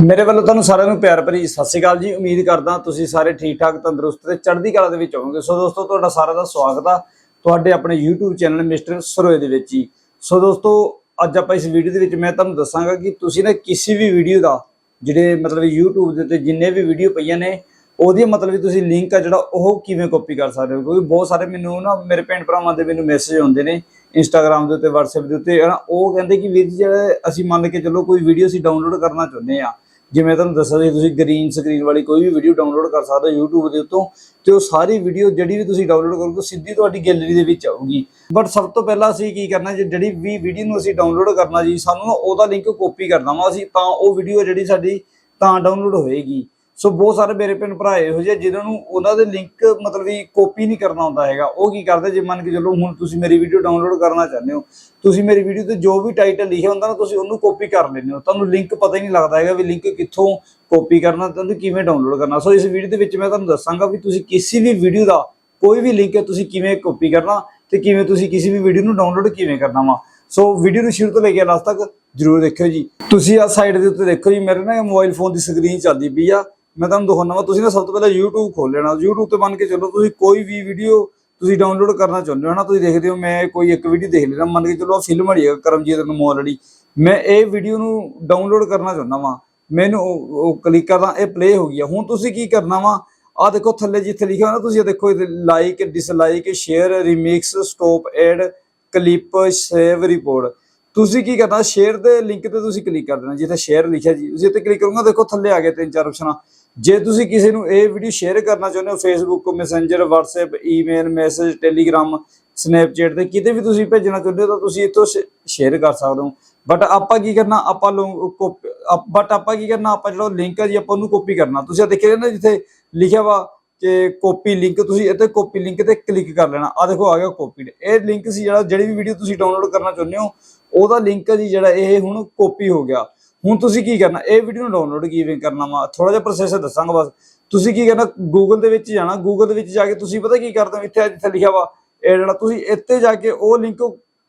ਮੇਰੇ ਵੱਲੋਂ ਤੁਹਾਨੂੰ ਸਾਰਿਆਂ ਨੂੰ ਪਿਆਰ ਭਰੀ ਸਤਿ ਸ਼੍ਰੀ ਅਕਾਲ ਜੀ। ਉਮੀਦ ਕਰਦਾ ਤੁਸੀਂ ਸਾਰੇ ਠੀਕ ਠਾਕ ਤੰਦਰੁਸਤ ਤੇ ਚੜ੍ਹਦੀ ਕਲਾ ਦੇ ਵਿੱਚ ਹੋਵੋਗੇ। ਸੋ ਦੋਸਤੋ, ਤੁਹਾਡਾ ਸਾਰਿਆਂ ਦਾ ਸਵਾਗਤ ਆ ਤੁਹਾਡੇ ਆਪਣੇ YouTube ਚੈਨਲ ਮਿਸਟਰ ਸਰੋਏ ਦੇ ਵਿੱਚ ਹੀ ਸੋ ਦੋਸਤੋ, ਅੱਜ ਆਪਾਂ ਇਸ ਵੀਡੀਓ ਦੇ ਵਿੱਚ ਮੈਂ ਤੁਹਾਨੂੰ ਦੱਸਾਂਗਾ ਕਿ ਤੁਸੀਂ ਨਾ ਕਿਸੇ ਵੀ ਵੀਡੀਓ ਦਾ, ਜਿਹੜੇ ਮਤਲਬ YouTube ਦੇ ਉੱਤੇ ਜਿੰਨੇ ਵੀ ਵੀਡੀਓ ਪਈਆਂ ਨੇ ਉਹਦੀ ਮਤਲਬ ਵੀ ਤੁਸੀਂ ਲਿੰਕ ਆ ਜਿਹੜਾ, ਉਹ ਕਿਵੇਂ ਕਾਪੀ ਕਰ ਸਕਦੇ ਹੋ? ਕਿਉਂਕਿ ਬਹੁਤ ਸਾਰੇ ਮੈਨੂੰ ਨਾ, ਮੇਰੇ ਭੈਣ ਭਰਾਵਾਂ ਦੇ ਮੈਨੂੰ ਮੈਸੇਜ ਆਉਂਦੇ ਨੇ ਇੰਸਟਾਗ੍ਰam ਦੇ ਉੱਤੇ, WhatsApp ਦੇ ਉੱਤੇ, ਹਨਾ? ਉਹ ਕਹਿੰਦੇ ਕਿ ਵੀਰ ਜੀ, ਜਿਹੜਾ ਅਸੀਂ ਮੰਨ ਕੇ ਚੱਲੋ ਕੋਈ ਵੀਡੀਓ ਅਸੀਂ ਡਾਊਨਲੋਡ ਕਰਨਾ ਚਾਹੁੰਦੇ ਆ ਜਿਵੇਂ ਤੁਹਾਨੂੰ ਦੱਸਿਆ ਸੀ, ਤੁਸੀਂ ਗ੍ਰੀਨ ਸਕਰੀਨ ਵਾਲੀ ਕੋਈ ਵੀ ਵੀਡੀਓ ਡਾਊਨਲੋਡ ਕਰ ਸਕਦੇ ਹੋ YouTube ਦੇ ਉੱਤੋਂ, ਤੇ ਉਹ ਸਾਰੀ ਵੀਡੀਓ ਜਿਹੜੀ ਵੀ ਤੁਸੀਂ ਡਾਊਨਲੋਡ ਕਰੋਗੇ ਸਿੱਧੀ ਤੁਹਾਡੀ ਗੈਲਰੀ ਦੇ ਵਿੱਚ ਆਊਗੀ। ਬਟ ਸਭ ਤੋਂ ਪਹਿਲਾਂ ਅਸੀਂ ਕੀ ਕਰਨਾ ਜੇ, ਜਿਹੜੀ ਵੀ ਵੀਡੀਓ ਨੂੰ ਅਸੀਂ ਡਾਊਨਲੋਡ ਕਰਨਾ ਜੀ, ਸਾਨੂੰ ਨਾ ਉਹਦਾ ਲਿੰਕ ਕਾਪੀ ਕਰਨਾ ਵਾ ਅਸੀਂ, ਤਾਂ ਉਹ ਵੀਡੀਓ ਜਿਹੜੀ ਸਾਡੀ ਤਾਂ ਡਾਊਨਲੋਡ ਹੋਏਗੀ। ਸੋ ਬਹੁਤ ਸਾਰੇ ਮੇਰੇ ਭੈਣ ਭਰਾ ਇਹੋ ਜਿਹੇ ਜਿਨ੍ਹਾਂ ਨੂੰ ਉਹਨਾਂ ਦੇ ਲਿੰਕ ਮਤਲਬ ਵੀ ਕਾਪੀ ਨਹੀਂ ਕਰਨਾ ਹੁੰਦਾ ਹੈਗਾ। ਉਹ ਕੀ ਕਰਦੇ ਜੇ ਮੰਨ ਕੇ ਚੱਲੋ ਹੁਣ ਤੁਸੀਂ ਮੇਰੀ ਵੀਡੀਓ ਡਾਊਨਲੋਡ ਕਰਨਾ ਚਾਹੁੰਦੇ ਹੋ, ਤੁਸੀਂ ਮੇਰੀ ਵੀਡੀਓ ਤੇ ਜੋ ਵੀ ਟਾਈਟਲ ਲਿਖਿਆ ਹੁੰਦਾ ਨਾ, ਤੁਸੀਂ ਉਹਨੂੰ ਕਾਪੀ ਕਰ ਲੈਂਦੇ ਹੋ। ਤੁਹਾਨੂੰ ਲਿੰਕ ਪਤਾ ਹੀ ਨਹੀਂ ਲੱਗਦਾ ਹੈਗਾ ਵੀ ਲਿੰਕ ਕਿੱਥੋਂ ਕਾਪੀ ਕਰਨਾ ਤੁਹਾਨੂੰ ਕਿਵੇਂ ਡਾਊਨਲੋਡ ਕਰਨਾ। ਸੋ ਇਸ ਵੀਡੀਓ ਦੇ ਵਿੱਚ ਮੈਂ ਤੁਹਾਨੂੰ ਦੱਸਾਂਗਾ ਵੀ ਤੁਸੀਂ ਕਿਸੇ ਵੀ ਵੀਡੀਓ ਦਾ ਕੋਈ ਵੀ ਲਿੰਕ ਹੈ ਤੁਸੀਂ ਕਿਵੇਂ ਕਾਪੀ ਕਰਨਾ ਤੇ ਕਿਵੇਂ ਤੁਸੀਂ ਕਿਸੇ ਵੀ ਵੀਡੀਓ ਨੂੰ ਡਾਊਨਲੋਡ ਕਿਵੇਂ ਕਰਨਾ ਵਾ। ਸੋ ਵੀਡੀਓ ਨੂੰ ਸ਼ੁਰੂ ਤੋਂ ਲੈ ਕੇ ਲਾਸਟ ਤੱਕ ਜਰੂਰ ਦੇਖਿਓ ਜੀ। ਤੁਸੀਂ ਆ ਸਾਈਡ ਦੇ ਉੱਤੇ ਦੇਖੋ ਜੀ, ਮੇਰੇ ਨਾ ਮੋਬਾਈਲ ਫੋਨ ਦੀ ਸਕਰੀਨ ਚੱਲਦੀ ਪਈ ਆ। ਮੈਂ ਤੁਹਾਨੂੰ ਦਿਖਾਉਣਾ ਵਾ, ਤੁਸੀਂ ਨਾ ਸਭ ਤੋਂ ਪਹਿਲਾਂ YouTube ਖੋਲ ਲੈਣਾ। YouTube ਤੇ ਬਣ ਕੇ ਚੱਲੋ, ਤੁਸੀਂ ਕੋਈ ਵੀ ਵੀਡੀਓ ਤੁਸੀਂ ਡਾਊਨਲੋਡ ਕਰਨਾ ਚਾਹੁੰਦੇ ਹੋ ਹਨਾ ਤੁਸੀਂ ਦੇਖਦੇ ਹੋ, ਮੈਂ ਕੋਈ ਇੱਕ ਵੀਡੀਓ ਦੇਖ ਲੈਣਾ ਮੰਨ ਕੇ ਚੱਲੋ ਫਿਲਮ ਹੜੀ ਹੈ ਕਰਮਜੀਤ ਅਨਮੋਲ ਵਾਲੀ। ਮੈਂ ਇਹ ਵੀਡੀਓ ਨੂੰ ਡਾਊਨਲੋਡ ਕਰਨਾ ਚਾਹੁੰਦਾ ਵਾਂ। ਮੈਨੂੰ ਉਹ- ਕਲਿੱਕ ਕਰਦਾ ਇਹ ਪਲੇ ਹੋ ਗਿਆ ਹੁਣ ਤੁਸੀਂ ਕੀ ਕਰਨਾ ਵਾ? ਆ ਦੇਖੋ ਥੱਲੇ ਜਿੱਥੇ ਲਿਖਿਆ ਹੋਇਆ ਤੁਸੀਂ ਇਹ ਦੇਖੋ like dislike share remix stop ad clip save report ਤੁਸੀਂ ਕੀ ਕਰਨਾ ਸ਼ੇਅਰ ਦੇ ਲਿੰਕ ਤੇ ਤੁਸੀਂ ਕਲਿੱਕ ਕਰ ਦੇਣਾ, ਜਿੱਥੇ ਸ਼ੇਅਰ ਲਿਖਿਆ ਜੀ, ਤੁਸੀਂ ਇੱਥੇ ਕਲਿੱਕ ਕਰੋਗੇ, ਦੇਖੋ ਥੱਲੇ ਆ ਗਏ ਤਿੰਨ ਚਾਰ ਆਪਸ਼ਨਾਂ ਜੇ ਤੁਸੀਂ ਕਿਸੇ ਨੂੰ ਇਹ ਵੀਡੀਓ ਸ਼ੇਅਰ ਕਰਨਾ ਚਾਹੁੰਦੇ ਹੋ Facebook Messenger WhatsApp email message Telegram Snapchat ਤੇ ਕਿਤੇ ਵੀ ਤੁਸੀਂ ਭੇਜਣਾ ਚਾਹੁੰਦੇ ਹੋ, ਤਾਂ ਤੁਸੀਂ ਇੱਥੋਂ ਸ਼ੇਅਰ ਕਰ ਸਕਦੇ ਹੋ। ਬਟ ਆਪਾਂ ਕੀ ਕਰਨਾ, ਆਪਾਂ ਬਟ ਆਪਾਂ ਕੀ ਕਰਨਾ, ਆਪਾਂ ਜਿਹੜਾ ਲਿੰਕ ਹੈ ਜੀ, ਆਪਾਂ ਉਹਨੂੰ ਕਾਪੀ ਕਰਨਾ। ਤੁਸੀਂ ਆ ਦੇਖਿਆ ਨਾ ਜਿੱਥੇ ਲਿਖਿਆ ਵਾ ਕਿ ਕਾਪੀ ਲਿੰਕ ਤੁਸੀਂ ਇੱਥੇ ਕਾਪੀ ਲਿੰਕ ਤੇ ਕਲਿੱਕ ਕਰ ਲੈਣਾ। ਆ ਦੇਖੋ, ਆ ਗਿਆ ਕਾਪੀਡ ਇਹ ਲਿੰਕ ਸੀ ਜਿਹੜਾ, ਜਿਹੜੀ ਵੀ ਵੀਡੀਓ ਤੁਸੀਂ ਡਾਊਨਲੋਡ ਕਰਨਾ ਚਾਹੁੰਦੇ ਹੋ, ਉਹਦਾ ਲਿੰਕ ਹੈ ਜੀ, ਜਿਹੜਾ ਇਹ ਹੁਣ ਕਾਪੀ ਹੋ ਗਿਆ। ਹੁਣ ਤੁਸੀਂ ਕੀ ਕਰਨਾ? ਇਹ ਵੀਡੀਓ ਨੂੰ ਡਾਊਨਲੋਡ ਕਿਵੇਂ ਕਰਨਾ ਵਾ? ਥੋੜਾ ਜਿਹਾ ਪ੍ਰੋਸੈਸ ਦੱਸਾਂਗਾ ਬਸ। ਤੁਸੀਂ ਕੀ ਕਰਨਾ? ਗੂਗਲ ਦੇ ਵਿੱਚ ਜਾਣਾ। ਗੂਗਲ ਦੇ ਵਿੱਚ ਜਾ ਕੇ ਤੁਸੀਂ ਪਤਾ ਕੀ ਕਰਦੇ ਹੋ? ਇੱਥੇ ਜਿੱਥੇ ਲਿਖਿਆ ਵਾ, ਇਹ ਜਿਹੜਾ ਤੁਸੀਂ ਇੱਥੇ ਜਾ ਕੇ ਉਹ ਲਿੰਕ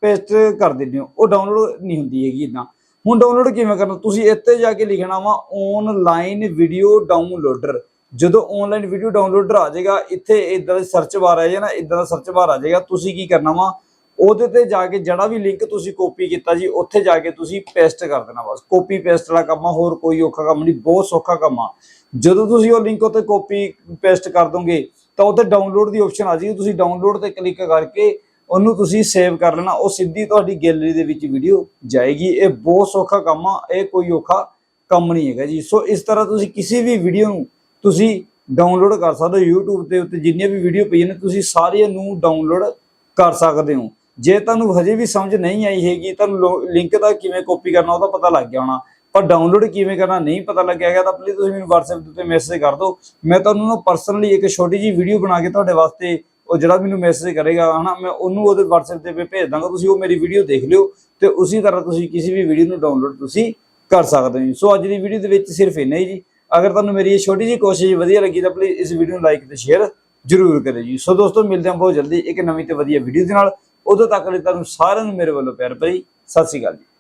ਪੇਸਟ ਕਰ ਦਿੰਦੇ ਹੋ। ਉਹ ਡਾਊਨਲੋਡ ਨਹੀਂ ਹੁੰਦੀ ਹੈਗੀ ਇਦਾਂ ਹੁਣ ਡਾਊਨਲੋਡ ਕਿਵੇਂ ਕਰਨਾ? ਤੁਸੀਂ ਇੱਥੇ ਜਾ ਕੇ ਲਿਖਣਾ ਵਾ ਆਨਲਾਈਨ ਵੀਡੀਓ ਡਾਊਨਲੋਡਰ ਜਦੋਂ ਆਨਲਾਈਨ ਵੀਡੀਓ ਡਾਊਨਲੋਡਰ ਆ ਜਾਏਗਾ, ਇੱਥੇ ਇਦਾਂ ਦਾ ਸਰਚ ਬਾਰ ਆ ਜਾਏਗਾ ਨਾ ਇਦਾਂ ਦਾ ਸਰਚ ਬਾਰ ਆ ਜਾਏਗਾ, ਤੁਸੀਂ ਕੀ ਕਰਨਾ ਵਾ? ਉਹਦੇ ਤੇ ਜਾ ਕੇ ਜਿਹੜਾ ਵੀ ਲਿੰਕ ਤੁਸੀਂ ਕਾਪੀ ਕੀਤਾ ਜੀ, ਉੱਥੇ ਜਾ ਕੇ ਤੁਸੀਂ ਪੇਸਟ ਕਰ ਦੇਣਾ ਬਸ। ਕਾਪੀ ਪੇਸਟ ਵਾਲਾ ਕੰਮ ਆ, ਹੋਰ ਕੋਈ ਔਖਾ ਕੰਮ ਨਹੀਂ, ਬਹੁਤ ਸੌਖਾ ਕੰਮ ਆ। ਜਦੋਂ ਤੁਸੀਂ ਉਹ ਲਿੰਕ ਉੱਤੇ ਕਾਪੀ ਪੇਸਟ ਕਰ ਦੋਗੇ, ਤਾਂ ਉੱਥੇ ਡਾਊਨਲੋਡ ਦੀ ਆਪਸ਼ਨ ਆ ਜੀ। ਤੁਸੀਂ ਡਾਊਨਲੋਡ ਤੇ ਕਲਿੱਕ ਕਰਕੇ ਉਹਨੂੰ ਤੁਸੀਂ ਸੇਵ ਕਰ ਲੈਣਾ। ਉਹ ਸਿੱਧੀ ਤੁਹਾਡੀ ਗੈਲਰੀ ਦੇ ਵਿੱਚ ਵੀਡੀਓ ਜਾਏਗੀ। ਇਹ ਬਹੁਤ ਸੌਖਾ ਕੰਮ ਆ, ਇਹ ਕੋਈ ਔਖਾ ਕੰਮ ਨਹੀਂ ਹੈਗਾ ਜੀ। ਸੋ ਇਸ ਤਰ੍ਹਾਂ ਤੁਸੀਂ ਕਿਸੇ ਵੀ ਵੀਡੀਓ ਨੂੰ ਤੁਸੀਂ ਡਾਊਨਲੋਡ ਕਰ ਸਕਦੇ ਹੋ। YouTube ਦੇ ਉੱਤੇ ਜਿੰਨੀਆਂ ਵੀ ਵੀਡੀਓ ਪਈਆਂ ਨੇ, ਤੁਸੀਂ ਸਾਰੀਆਂ ਨੂੰ ਡਾਊਨਲੋਡ ਕਰ ਸਕਦੇ ਹੋ। ਜੇ ਤੁਹਾਨੂੰ ਹਜੇ ਵੀ ਸਮਝ ਨਹੀਂ ਆਈ ਹੈਗੀ, ਤੁਹਾਨੂੰ ਲਿੰਕ ਦਾ ਕਿਵੇਂ ਕਾਪੀ ਕਰਨਾ ਉਹਦਾ ਪਤਾ ਲੱਗ ਗਿਆ ਹੋਣਾ। ਪਰ ਡਾਊਨਲੋਡ ਕਿਵੇਂ ਕਰਨਾ ਨਹੀਂ ਪਤਾ ਲੱਗਿਆ ਹੈਗਾ, ਤਾਂ ਪਲੀਜ਼ ਤੁਸੀਂ ਮੈਨੂੰ WhatsApp ਦੇ ਉੱਤੇ ਮੈਸੇਜ ਕਰ ਦਿਓ। ਮੈਂ ਤੁਹਾਨੂੰ ਨਾ ਪਰਸਨਲੀ ਇੱਕ ਛੋਟੀ ਜੀ ਵੀਡੀਓ ਬਣਾ ਕੇ ਤੁਹਾਡੇ ਵਾਸਤੇ ਉਹ ਜਿਹੜਾ ਮੈਨੂੰ ਮੈਸੇਜ ਕਰੇਗਾ, ਹਨਾ, ਮੈਂ ਉਹਨੂੰ ਉਹਦੇ WhatsApp ਤੇ ਭੇਜ ਦਾਂਗਾ। ਤੁਸੀਂ ਉਹ ਮੇਰੀ ਵੀਡੀਓ ਦੇਖ ਲਿਓ ਤੇ ਉਸੇ ਤਰ੍ਹਾਂ ਤੁਸੀਂ ਕਿਸੇ ਵੀ ਵੀਡੀਓ ਨੂੰ ਡਾਊਨਲੋਡ ਤੁਸੀਂ ਕਰ ਸਕਦੇ ਹੋ ਸੋ ਅੱਜ ਦੀ ਵੀਡੀਓ ਦੇ ਵਿੱਚ ਸਿਰਫ ਇੰਨਾ ਹੀ ਜੀ। ਅਗਰ ਤੁਹਾਨੂੰ ਮੇਰੀ ਇਹ ਛੋਟੀ ਜੀ ਕੋਸ਼ਿਸ਼ ਵਧੀਆ ਲੱਗੀ, ਤਾਂ ਪਲੀਜ਼ ਇਸ ਵੀਡੀਓ ਨੂੰ ਲਾਈਕ ਤੇ ਸ਼ੇਅਰ ਜ਼ਰੂਰ ਕਰਿਓ ਜੀ। ਸੋ ਦੋਸਤੋ, ਮਿਲਦੇ ਹਾਂ ਬਹੁਤ ਜਲਦੀ ਇੱਕ ਨਵੀਂ ਤੇ ਵਧੀਆ ਵੀਡੀਓ ਦੇ ਨਾਲ। ਉਦੋਂ ਤੱਕ ਲਈ ਤੁਹਾਨੂੰ ਸਾਰਿਆਂ ਨੂੰ ਮੇਰੇ ਵੱਲੋਂ ਪਿਆਰ ਭਰੀ ਸਤਿ ਸ਼੍ਰੀ ਅਕਾਲ ਜੀ।